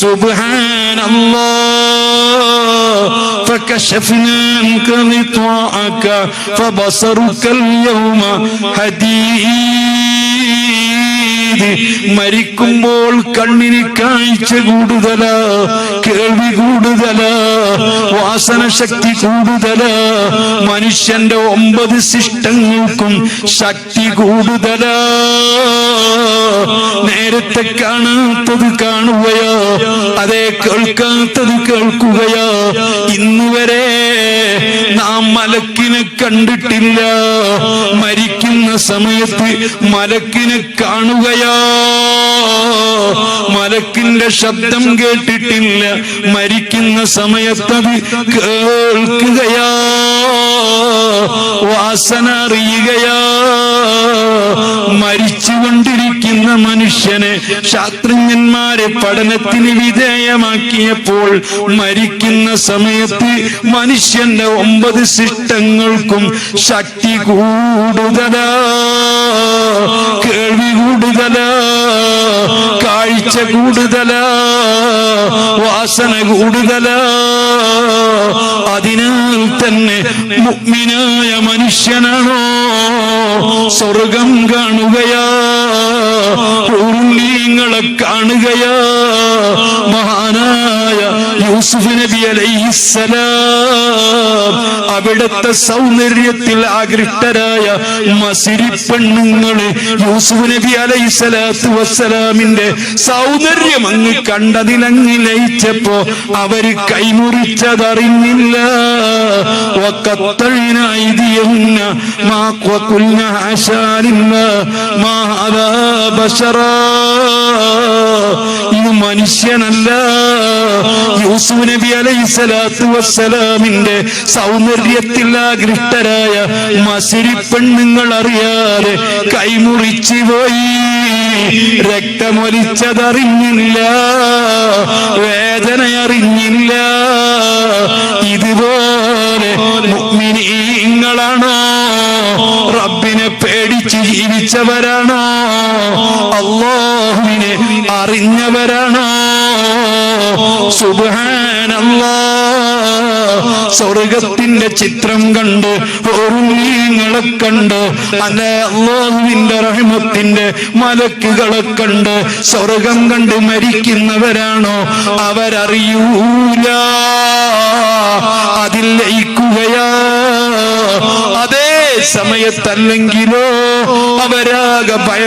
സുബ്ഹാനല്ലാഹ് فكشفنا عنك غطاءك فبصرك اليوم حديد മരിക്കുമ്പോൾ കണ്ണിന് കാഴ്ച കൂടുതല കേൾവി കൂടുതല വാസന ശക്തി കൂടുതല മനുഷ്യന്റെ ഒമ്പത് ശിഷ്ടങ്ങൾക്കും ശക്തി കൂടുതല നേരത്തെ കാണാത്തത് കാണുകയോ അതെ കേൾക്കാത്തത് കേൾക്കുകയോ ഇന്നുവരെ നാം മലക്കിനെ കണ്ടിട്ടില്ല. മരിക്കുന്ന സമയത്ത് മലക്കിനെ കാണുകയോ മലക്കിന്റെ ശബ്ദം കേട്ടിട്ടില്ല. മരിക്കുന്ന സമയത്തത് കേൾക്കുകയോ വാസന അറിയുകയോ മരിച്ചുകൊണ്ടിരിക്കുന്ന മനുഷ്യനെ ശാസ്ത്രജ്ഞന്മാരെ പഠനത്തിന് വിധേയമാക്കിയപ്പോൾ മരിക്കുന്ന സമയത്ത് മനുഷ്യന്റെ ഒമ്പത് ശിഷ്ടങ്ങൾക്കും ശക്തി കൂടുതലാ. കേൾവി കൂടുതലാ. കാഴ്ച കൂടുതലാ. വാസന കൂടുതലാ. അതിനാൽ തന്നെ മുഗ്മിനായ മനുഷ്യനാണോ? സ്വർഗം കാണുകയാ. ഉള്ളീങ്ങളെ കാണുകയാ. മഹാനായ യൂസുഫ് നബി അലൈഹിസ്സലാം അവിടുത്തെ സൗന്ദര്യത്തിൽ ആകൃഷ്ടരായ മസിരി പെണ്ണുങ്ങള് യൂസുഫ് നബി അലൈഹി സ്വലാത്തു വസ്സലാമിന്റെ സൗന്ദര്യം അങ്ങ് കണ്ടതിലങ്ങ് ലയിച്ചപ്പോ അവര് കൈമുറിച്ചതറിഞ്ഞില്ല وقطعن أيديهن ما وقلن حاشا لله ما هذا بشرا ഇത് മനുഷ്യനല്ല യൂസുഫ് നബി അലൈഹി സ്വലാത്തു വസ്സലാമിന്റെ സൗന്ദര്യത്തിൽ ആകൃഷ്ടരായ മസിരി പെണ്ണുങ്ങൾ അറിയാതെ കൈമുറിച്ചു പോയി. രക്തമൊലിച്ചതറിഞ്ഞില്ല വേദന അറിഞ്ഞില്ല ഇതുപോലെ മുഅ്മിനീങ്ങളാണോ റബ്ബിനെ പേടിച്ച് ജീവിച്ചവരാണോ. അള്ളാഹുവിനെ അറിഞ്ഞവരാണോ. സ്വർഗത്തിന്റെ ചിത്രം കണ്ട് ഓർമ്മീങ്ങളെ കണ്ട് അല്ലെ അള്ളാഹുവിന്റെ റഹ്മത്തിന്റെ മലക്കുകളെ കണ്ട് സ്വർഗം കണ്ട് മരിക്കുന്നവരാണോ? അവരറിയൂല. അതിൽ ലയിക്കുകയാ. അതേ സമയത്തല്ലെങ്കിലോ അവരാകെ ഭയ